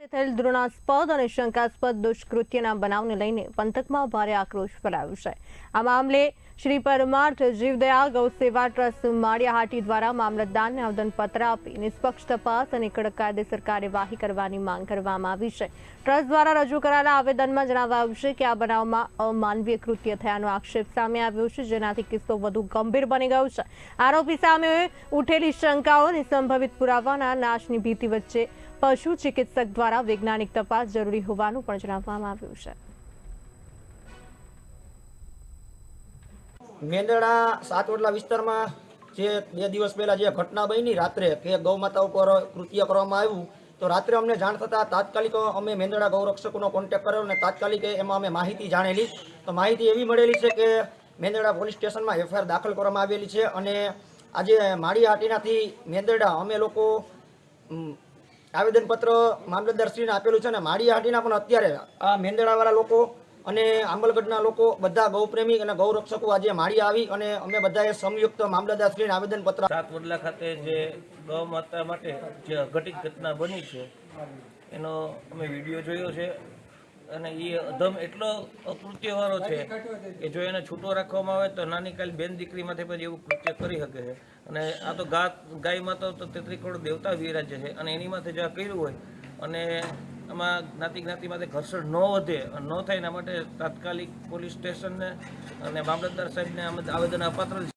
થયેલ દ્રોણાસ્પદ અને શંકાસ્પદ દુષ્કૃત્યના બનાવને લઈને પંથકમાં ભારે આક્રોશ ફેલાયો છે. આ મામલે શ્રી પરમાર્થ જીવદયા ગૌ સેવા ટ્રસ્ટ માળિયાહાટી દ્વારા મામલતદારને આવેદનપત્ર આપી નિષ્પક્ષ તપાસ અને કડક કાયદેસર કાર્યવાહી કરવાની માંગ કરવામાં આવી છે. ટ્રસ્ટ દ્વારા રજૂ કરાયેલા આવેદનમાં જણાવાયું છે કે આ બનાવમાં અમાનવીય કૃત્ય થયાનો આક્ષેપ સામે આવ્યો છે, જેનાથી કિસ્સો વધુ ગંભીર બની ગયો છે. આરોપી સામે ઉઠેલી શંકાઓ અને સંભવિત પુરાવાના નાશની ભીતિ વચ્ચે પશુ ચિકિત્સક દ્વારા વૈજ્ઞાનિક તપાસ જરૂરી હોવાનું પણ જણાવવામાં આવ્યું છે. મેંદડા સાતવડલા વિસ્તારમાં જે બે દિવસ પહેલાં જે ઘટના બની રાત્રે કે ગૌમાતા ઉપર કૃત્ય કરવામાં આવ્યું, તો રાત્રે અમને જાણ થતાં તાત્કાલિક અમે મેંદડા ગૌરક્ષકોનો કોન્ટેક કર્યો અને તાત્કાલિક એમાં અમે માહિતી જાણેલી. તો માહિતી એવી મળેલી છે કે મેંદડા પોલીસ સ્ટેશનમાં એફઆઈઆર દાખલ કરવામાં આવેલી છે અને આજે માળીહાટીનાથી મેંદરડા અમે લોકો આવેદનપત્ર મામલતદારશ્રીને આપેલું છે અને માળીહાટીના પણ અત્યારે આ મેંદડાવાળા લોકો અને આંબલગઢના લોકો બધા ગૌપ્રેમી અને ગૌરક્ષકો આજે માળી આવી અને અમે બધાએ સંયુક્ત મામલતદારશ્રીને આવેદનપત્ર સાત વડલા ખાતે જે ગૌ માતા માટે જે અઘટિત ઘટના બની છે, એનો અમે વીડિયો જોયો છે. અને એ અધમ એટલો અકૃત્યવાળો છે કે જો એને છૂટો રાખવામાં આવે તો નાની કાલી બેન દીકરીમાંથી પણ એવું કૃત્ય કરી શકે છે. અને આ તો ગા, ગાય માતા તો તેત્રી કરોડ દેવતા વિરાજ્ય છે. અને એની માથે જો આ કર્યું હોય, અને આમાં જ્ઞાતિ જ્ઞાતિ માથે ઘર્ષણ ન વધે ન થાય એના માટે તાત્કાલિક પોલીસ સ્ટેશનને અને મામલતદાર સાહેબને આમ આવેદન અપાત્ર